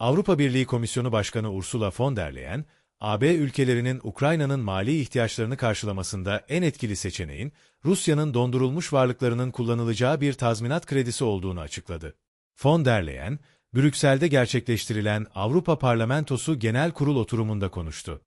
Avrupa Birliği Komisyonu Başkanı Ursula von der Leyen, AB ülkelerinin Ukrayna'nın mali ihtiyaçlarını karşılamasında en etkili seçeneğin, Rusya'nın dondurulmuş varlıklarının kullanılacağı bir tazminat kredisi olduğunu açıkladı. Von der Leyen, Brüksel'de gerçekleştirilen Avrupa Parlamentosu Genel Kurul oturumunda konuştu.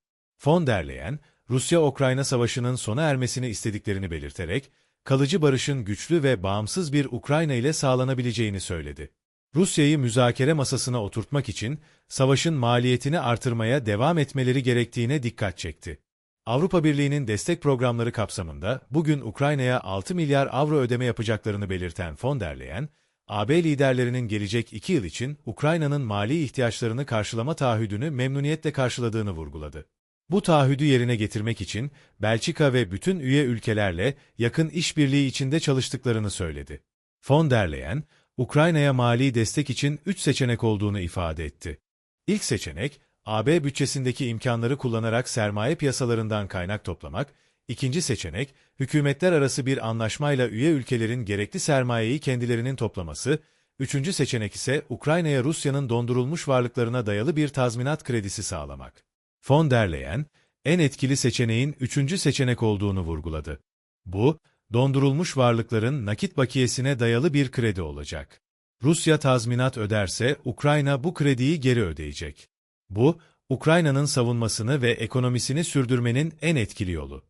Von der Leyen, Rusya-Ukrayna savaşının sona ermesini istediklerini belirterek, kalıcı barışın güçlü ve bağımsız bir Ukrayna ile sağlanabileceğini söyledi. Rusya'yı müzakere masasına oturtmak için savaşın maliyetini artırmaya devam etmeleri gerektiğine dikkat çekti. Avrupa Birliği'nin destek programları kapsamında bugün Ukrayna'ya 6 milyar avro ödeme yapacaklarını belirten von der Leyen, AB liderlerinin gelecek iki yıl için Ukrayna'nın mali ihtiyaçlarını karşılama taahhüdünü memnuniyetle karşıladığını vurguladı. Bu taahhüdü yerine getirmek için Belçika ve bütün üye ülkelerle yakın işbirliği içinde çalıştıklarını söyledi. Von der Leyen, Ukrayna'ya mali destek için üç seçenek olduğunu ifade etti. İlk seçenek, AB bütçesindeki imkanları kullanarak sermaye piyasalarından kaynak toplamak, ikinci seçenek, hükümetler arası bir anlaşmayla üye ülkelerin gerekli sermayeyi kendilerinin toplaması, üçüncü seçenek ise Ukrayna'ya Rusya'nın dondurulmuş varlıklarına dayalı bir tazminat kredisi sağlamak. Von der Leyen, en etkili seçeneğin üçüncü seçenek olduğunu vurguladı. Bu, dondurulmuş varlıkların nakit bakiyesine dayalı bir kredi olacak. Rusya tazminat öderse Ukrayna bu krediyi geri ödeyecek. Bu, Ukrayna'nın savunmasını ve ekonomisini sürdürmenin en etkili yolu.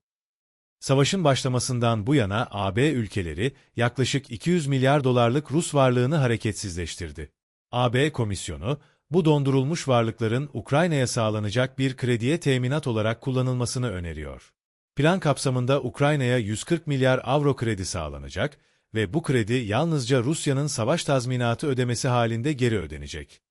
Savaşın başlamasından bu yana AB ülkeleri yaklaşık 200 milyar dolarlık Rus varlığını hareketsizleştirdi. AB Komisyonu, bu dondurulmuş varlıkların Ukrayna'ya sağlanacak bir krediye teminat olarak kullanılmasını öneriyor. Plan kapsamında Ukrayna'ya 140 milyar avro kredi sağlanacak ve bu kredi yalnızca Rusya'nın savaş tazminatı ödemesi halinde geri ödenecek.